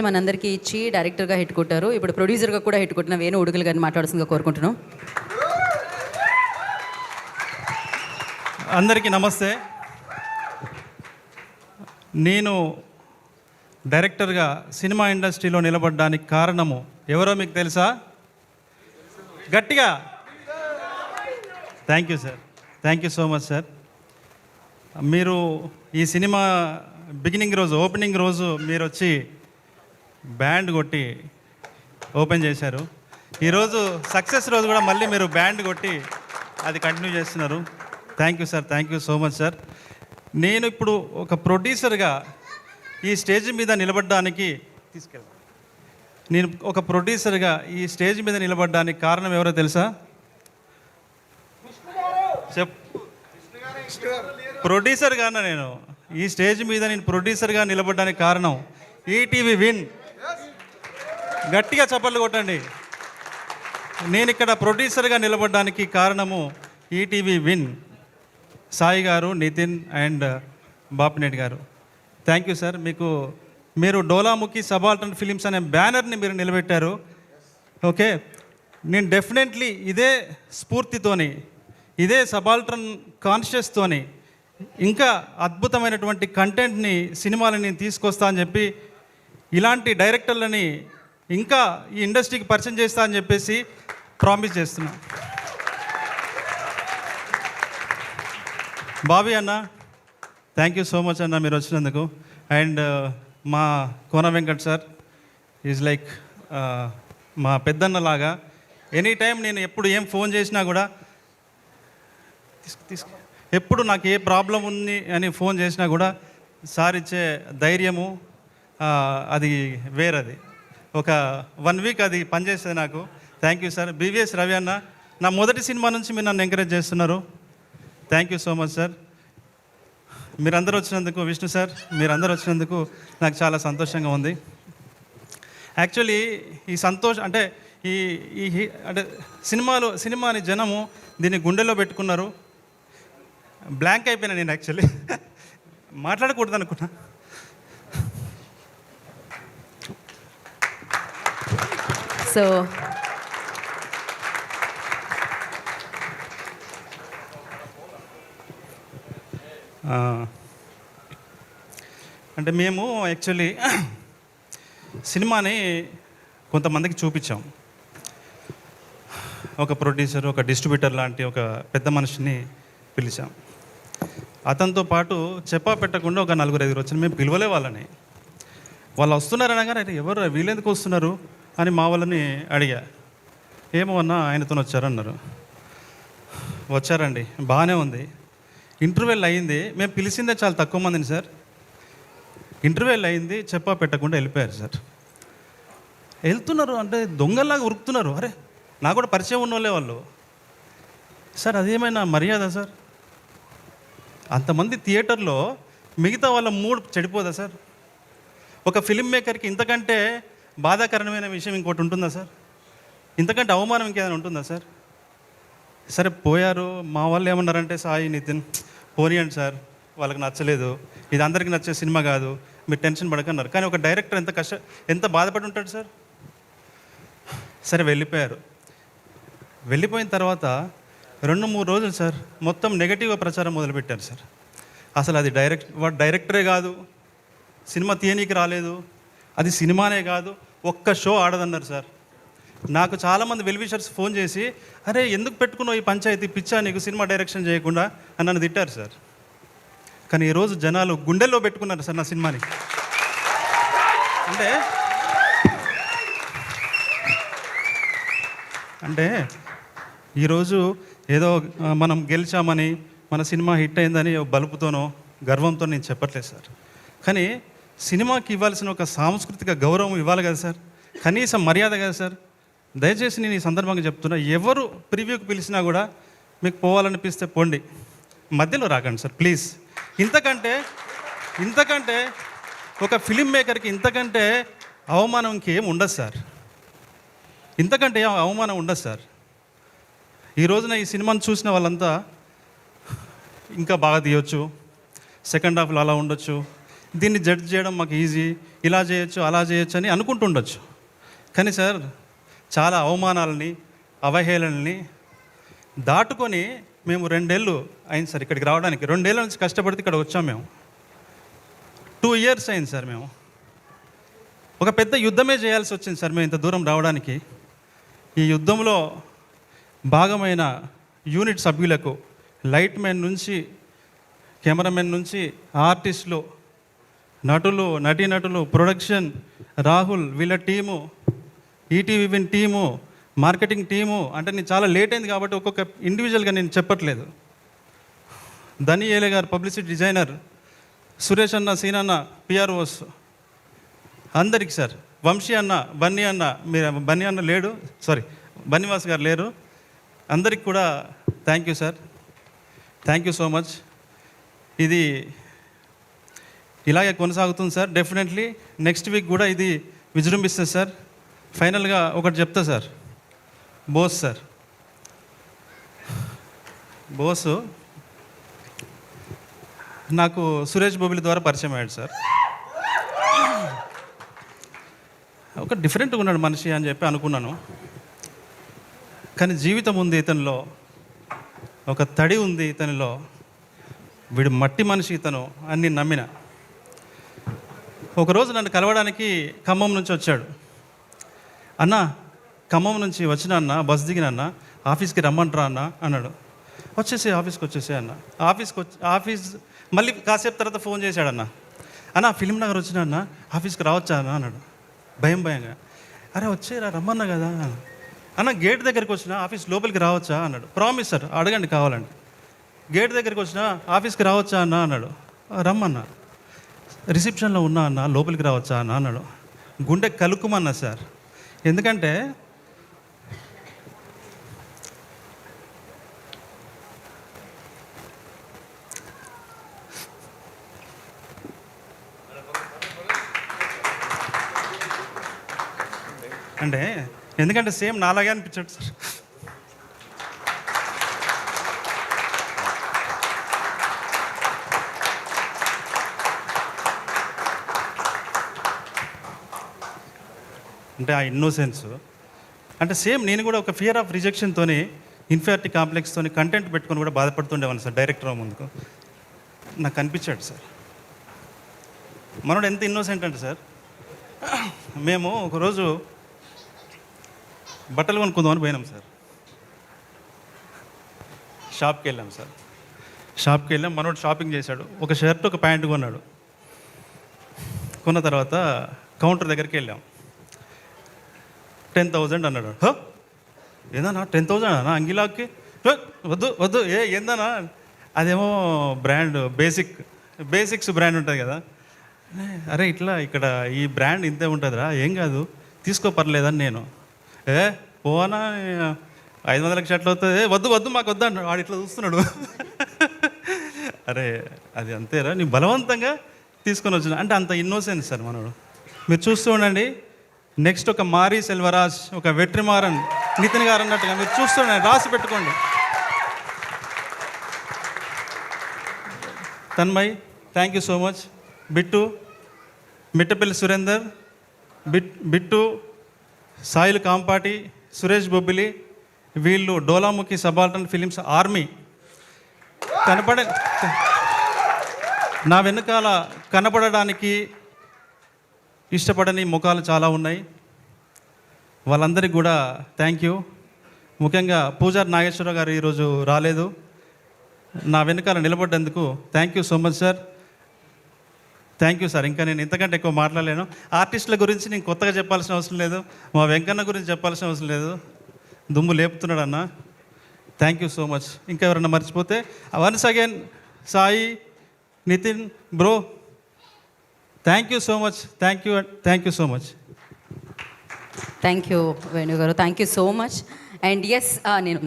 మనందరికీ ఇచ్చి డైరెక్టర్గా హిట్ కొట్టారు. ఇప్పుడు ప్రొడ్యూసర్గా కూడా హిట్ కొట్టిన వేణు ఉడుగులు గారిని మాట్లాడాల్సిందిగా కోరుకుంటున్నాం. అందరికీ నమస్తే. నేను డైరెక్టర్గా సినిమా ఇండస్ట్రీలో నిలబడడానికి కారణము ఎవరో మీకు తెలుసా? గట్టిగా. Thank you sir thank you so much sir మీరు ఈ సినిమా బిగినింగ్ రోజు ఓపెనింగ్ రోజు మీరు వచ్చి బ్యాండ్ కొట్టి ఓపెన్ చేశారు. ఈరోజు సక్సెస్ రోజు కూడా మళ్ళీ మీరు బ్యాండ్ కొట్టి అది కంటిన్యూ చేస్తున్నారు. Thank you sir thank you so much sir నేను ఇప్పుడు ఒక ప్రొడ్యూసర్గా ఈ స్టేజ్ మీద నిలబడడానికి తీసుకెళ్తాను నేను ఒక ప్రొడ్యూసర్గా ఈ స్టేజ్ మీద నిలబడడానికి కారణం ఎవరో తెలుసా? చెప్. ప్రొడ్యూసర్గానా నేను? ఈ స్టేజ్ మీద నేను ప్రొడ్యూసర్గా నిలబడడానికి కారణం ఈటీవీ విన్ గట్టిగా చప్పట్లు కొట్టండి. నేను ఇక్కడ ప్రొడ్యూసర్గా నిలబడడానికి కారణము ఈటీవీ విన్ సాయి గారు నితిన్ అండ్ బాపినేట్ గారు. థ్యాంక్ యూ సార్ మీకు మీరు డోలాముఖి సబాల్టన్ ఫిలిమ్స్ అనే బ్యానర్ని మీరు నిలబెట్టారు. ఓకే? నేను డెఫినెట్లీ ఇదే స్ఫూర్తితోని ఇదే సబాల్టన్ కాన్షియస్తోని ఇంకా అద్భుతమైనటువంటి కంటెంట్ని సినిమాలని నేను తీసుకొస్తా అని చెప్పి ఇలాంటి డైరెక్టర్లని ఇంకా ఈ ఇండస్ట్రీకి పరిచయం చేస్తా అని చెప్పేసి ప్రామిస్ చేస్తున్నా. బాబీ అన్న థ్యాంక్ యూ సో మచ్ అన్న మీరు వచ్చినందుకు. అండ్ uh, మా Kona Venkat sir is like uh, మా పెద్దన్నలాగా ఎనీ టైం నేను ఎప్పుడు ఏం ఫోన్ చేసినా కూడా తీసుకు ఎప్పుడు నాకు ఏ ప్రాబ్లం ఉంది అని ఫోన్ చేసినా కూడా సార్ ఇచ్చే ధైర్యము అది వేరది. ఒక వన్ వీక్ అది పనిచేస్తుంది నాకు. Thank you sir BVS Ravi అన్న నా మొదటి సినిమా నుంచి మీరు నన్ను ఎంకరేజ్ చేస్తున్నారు. Thank you so much sir మీరందరూ వచ్చినందుకు విష్ణు సార్ మీరందరూ వచ్చినందుకు నాకు చాలా సంతోషంగా ఉంది. యాక్చువల్లీ ఈ సంతోష్ అంటే ఈ ఈ హి- అంటే సినిమాలో సినిమాని జనము దీన్ని గుండెలో పెట్టుకున్నారు. బ్లాంక్ అయిపోయినా నేను యాక్చువల్లీ మాట్లాడకూడదు అనుకున్నా సో అంటే మేము యాక్చువల్లీ సినిమాని కొంతమందికి చూపించాం. ఒక ప్రొడ్యూసర్ ఒక డిస్ట్రిబ్యూటర్ లాంటి ఒక పెద్ద మనిషిని పిలిచాం. అతనితో పాటు చెప్పా పెట్టకుండా ఒక నలుగురు ఐదుగురు వచ్చిన మేము పిలవలే వాళ్ళని. వాళ్ళు వస్తున్నారు అనగానే ఎవరు వీళ్ళెందుకు వస్తున్నారు? అని మా వాళ్ళని అడిగా. ఏమో ఆయనతో వచ్చారన్నారు. వచ్చారండి బాగానే ఉంది. ఇంటర్వెల్ అయింది. మేము పిలిచిందే చాలా తక్కువ మందిని సార్. ఇంటర్వెల్ అయింది చెప్పా పెట్టకుండా వెళ్ళిపోయారు సార్. వెళ్తున్నారు అంటే దొంగల్లాగా ఉరుకుతున్నారు. అరే నాకు కూడా పరిచయం ఉన్న వాళ్ళే. వాళ్ళు సార్ అదేమైనా మర్యాద సార్? అంతమంది థియేటర్లో మిగతా వాళ్ళ మూడ్ చెడిపోదా సార్? ఒక ఫిలిం మేకర్కి ఇంతకంటే బాధాకరమైన విషయం ఇంకోటి ఉంటుందా సార్? ఇంతకంటే అవమానం ఇంకేదైనా ఉంటుందా సార్? సరే పోయారు. మా వాళ్ళు ఏమన్నారంటే సాయి నితిన్ పోనీయండి సార్. వాళ్ళకి నచ్చలేదు. ఇది అందరికీ నచ్చే సినిమా కాదు. మీరు టెన్షన్ పడకన్నారు. కానీ ఒక డైరెక్టర్ ఎంత కష్ట ఎంత బాధపడి ఉంటాడు సార్? సరే వెళ్ళిపోయారు. వెళ్ళిపోయిన తర్వాత రెండు మూడు రోజులు సార్ మొత్తం నెగటివ్ ప్రచారం మొదలుపెట్టారు సార్. అసలు అది డైరెక్ట్ వాడు డైరెక్టరే కాదు. సినిమా తీయనీకి రాలేదు. అది సినిమానే కాదు. ఒక్క షో ఆడదన్నారు సార్. నాకు చాలామంది వెల్విషర్స్ ఫోన్ చేసి అరే ఎందుకు పెట్టుకున్నావు ఈ పంచాయతీ పిచ్చా నీకు సినిమా డైరెక్షన్ చేయకుండా? అని నన్ను తిట్టారు సార్. కానీ ఈరోజు జనాలు గుండెల్లో పెట్టుకున్నారు సార్ నా సినిమాని. అంటే అంటే ఈరోజు ఏదో మనం గెలిచామని మన సినిమా హిట్ అయిందని బలుపుతోనో గర్వంతో నేను చెప్పట్లేదు సార్. కానీ సినిమాకి ఇవ్వాల్సిన ఒక సాంస్కృతిక గౌరవం ఇవ్వాలి కదా సార్? కనీసం మర్యాద కదా సార్? దయచేసి నేను ఈ సందర్భంగా చెప్తున్నా ఎవరు ప్రివ్యూకి పిలిచినా కూడా మీకు పోవాలనిపిస్తే పోండి. మధ్యలో రాకండి సార్ ప్లీజ్. ఇంతకంటే ఇంతకంటే ఒక ఫిలిం మేకర్కి ఇంతకంటే అవమానం ఇంకేం ఉండదు సార్. ఇంతకంటే ఏం అవమానం ఉండదు సార్. ఈ రోజున ఈ సినిమాను చూసిన వాళ్ళంతా ఇంకా బాగా తీయొచ్చు. సెకండ్ హాఫ్లో అలా ఉండొచ్చు. దీన్ని జడ్జ్ చేయడం మాకు ఈజీ ఇలా చేయొచ్చు అలా చేయొచ్చు అని అనుకుంటుండొచ్చు. కానీ సార్ చాలా అవమానాలని అవహేళనని దాటుకొని మేము రెండేళ్ళు అయింది సార్ ఇక్కడికి రావడానికి. రెండేళ్ళ నుంచి కష్టపడితే ఇక్కడ వచ్చాం మేము. టూ ఇయర్స్ అయింది సార్ మేము. ఒక పెద్ద యుద్ధమే చేయాల్సి వచ్చింది సార్ మేము ఇంత దూరం రావడానికి. ఈ యుద్ధంలో భాగమైన యూనిట్ సభ్యులకు లైట్ మెన్ నుంచి కెమెరామెన్ నుంచి ఆర్టిస్టులు నటులు నటీనటులు ప్రొడక్షన్ రాహుల్ వీళ్ళ team ETV win team marketing team అంటే నేను చాలా లేట్ అయింది కాబట్టి ఒక్కొక్క ఇండివిజువల్గా నేను చెప్పట్లేదు. ధని ఏలే గారు పబ్లిసిటీ డిజైనర్ సురేష్ అన్న సీనన్న పిఆర్ఓస్ అందరికి సార్ వంశీ అన్న బన్నీ అన్న మీరు బన్నీ అన్న లేడు సారీ బన్నీవాస్ గారు లేరు. అందరికి కూడా thank you sir thank you so much ఇది ఇలాగే కొనసాగుతుంది సార్. డెఫినెట్లీ నెక్స్ట్ వీక్ కూడా ఇది విజృంభిస్తుంది సార్. ఫైనల్గా ఒకటి చెప్తా సార్. బోస్ సార్. బోసు నాకు సురేష్ బొబిలి ద్వారా పరిచయం అయ్యాడు సార్. ఒక డిఫరెంట్గా ఉన్నాడు మనిషి అని చెప్పి అనుకున్నాను. కానీ జీవితం ఉంది ఇతనిలో. ఒక తడి ఉంది ఇతనిలో. వీడు మట్టి మనిషి ఇతను అని నేను నమ్మిన. ఒకరోజు నన్ను కలవడానికి ఖమ్మం నుంచి వచ్చాడు. అన్న ఖమ్మం నుంచి వచ్చిన అన్న బస్ దిగిన అన్న ఆఫీస్కి రమ్మంటారా అన్న? అన్నాడు. వచ్చేసే ఆఫీస్కి వచ్చేసే అన్న. ఆఫీస్కి వచ్చి ఆఫీస్ మళ్ళీ కాసేపు తర్వాత ఫోన్ చేశాడన్న. అన్న ఫిలిం నగర్ వచ్చిన అన్న ఆఫీస్కి రావచ్చా అన్న? అన్నాడు. భయం భయంగా. అరే వచ్చేరా రమ్మన్నా కదా. అన్న గేట్ దగ్గరికి వచ్చిన ఆఫీస్ లోపలికి రావచ్చా? అన్నాడు. ప్రామిస్ సార్ అడగండి కావాలండి గేట్ దగ్గరికి వచ్చిన ఆఫీస్కి రావచ్చా అన్న? అన్నాడు. రమ్మన్నా. రిసెప్షన్లో ఉన్నా అన్న లోపలికి రావచ్చా అన్న అన్నాడు. గుండె కలుక్కుమన్నా సార్. ఎందుకంటే అంటే ఎందుకంటే సేమ్ నాలాగే అనిపించాడు సార్. అంటే ఆ ఇన్నోసెన్స్ అంటే సేమ్ నేను కూడా ఒక ఫియర్ ఆఫ్ రిజెక్షన్తోని ఇన్ఫియారిటీ కాంప్లెక్స్తో కంటెంట్ పెట్టుకొని కూడా బాధపడుతుండేవాను సార్ డైరెక్టర్ ముందుకు. నాకు కనిపించాడు సార్. మనోడు ఎంత ఇన్నోసెంట్ అంటే సార్ మేము ఒకరోజు బట్టలు కొనుక్కుందామని పోయినాం సార్. షాప్కి వెళ్ళాం సార్. షాప్కి వెళ్ళాం మనోడు షాపింగ్ చేశాడు. ఒక షర్ట్ ఒక ప్యాంట్ కొన్నాడు. కొన్న తర్వాత కౌంటర్ దగ్గరికి వెళ్ళాం. టెన్ థౌజండ్ అన్నాడు. హో? ఏందన్నా? టెన్ థౌజండ్ అన్నా? అంగిలాకి? వద్దు వద్దు ఏ ఏందన్నా? అదేమో బ్రాండ్ బేసిక్ బేసిక్స్ బ్రాండ్ ఉంటుంది కదా. అరే ఇట్లా ఇక్కడ ఈ బ్రాండ్ ఇంతే ఉంటుందిరా ఏం కాదు తీసుకో పర్లేదని నేను. ఏ పోనా ఐదు వందల షర్ట్లు అవుతుంది. వద్దు వద్దు మాకు వద్దు అన్నాడు. వాడు ఇట్లా చూస్తున్నాడు. అరే అది అంతేరా? నీ బలవంతంగా తీసుకొని వచ్చిన అంటే అంత ఇన్నోసెన్స్ సార్ మనోడు. మీరు చూస్తూ ఉండండి. నెక్స్ట్ ఒక మారీ సెల్వరాజ్ ఒక వెట్రిమారన్ నితిన్ గారు అన్నట్టుగా మీరు చూస్తున్నాను రాసి పెట్టుకోండి. Tanmay thank you so much Bittu Mittapalli Surender bit Bittu soil Kampati Suresh Bobbili వీళ్ళు డోలాముఖి సబాల్టన్ ఫిలిమ్స్ ఆర్మీ. కనపడ నా వెనకాల కనపడడానికి ఇష్టపడని ముఖాలు చాలా ఉన్నాయి. వాళ్ళందరికీ కూడా థ్యాంక్ యూ ముఖ్యంగా పూజార్ నాగేశ్వరరావు గారు ఈరోజు రాలేదు. నా వెనకాల నిలబడ్డందుకు thank you so much sir thank you sir ఇంకా నేను ఇంతకంటే ఎక్కువ మాట్లాడలేను. ఆర్టిస్టుల గురించి నేను కొత్తగా చెప్పాల్సిన అవసరం లేదు. మా వెంకన్న గురించి చెప్పాల్సిన అవసరం లేదు. దుమ్ము లేపుతున్నాడు అన్న. థ్యాంక్ యూ సో మచ్ ఇంకా ఎవరన్నా మర్చిపోతే once again Sai Nitin bro thank you so much thank you thank you so much thank you వేణుగారు thank you so much and yes నేను